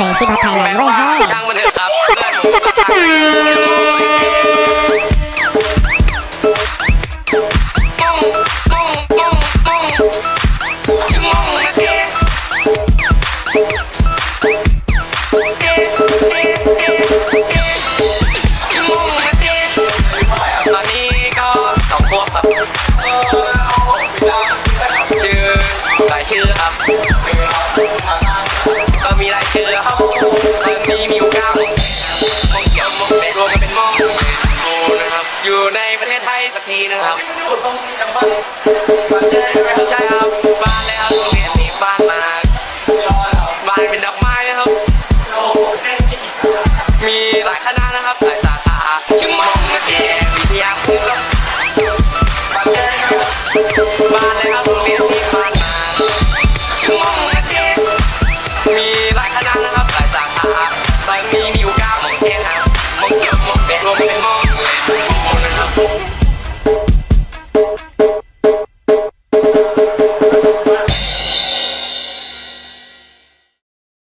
Crazy บัตไทยแลนด์เว้ยเฮ้ยช่างมันเถอะครับเพื่อนผมก็ช่างมองมองมองมองจะมองนะเจ๊เอ๊ะเอ๊ะเอ๊ะเอ๊ะจะมองนะเจ๊ตอนนี้ก็สองขวบครับชื่อหลายชื่อครับก็มีรายชื่ อครับมันมีมิวก้ามงเกี่ยวมงเป็นรวมกันเป็นมงโอ้นะครับอยู่ในประเทศไทยสักทีนะครับใช่ครับบ้านแล้วโรงเรียนมีบ้านมาบ้านเป็นดอกไม้นะครับ มีหลายคณะนะครับหลาย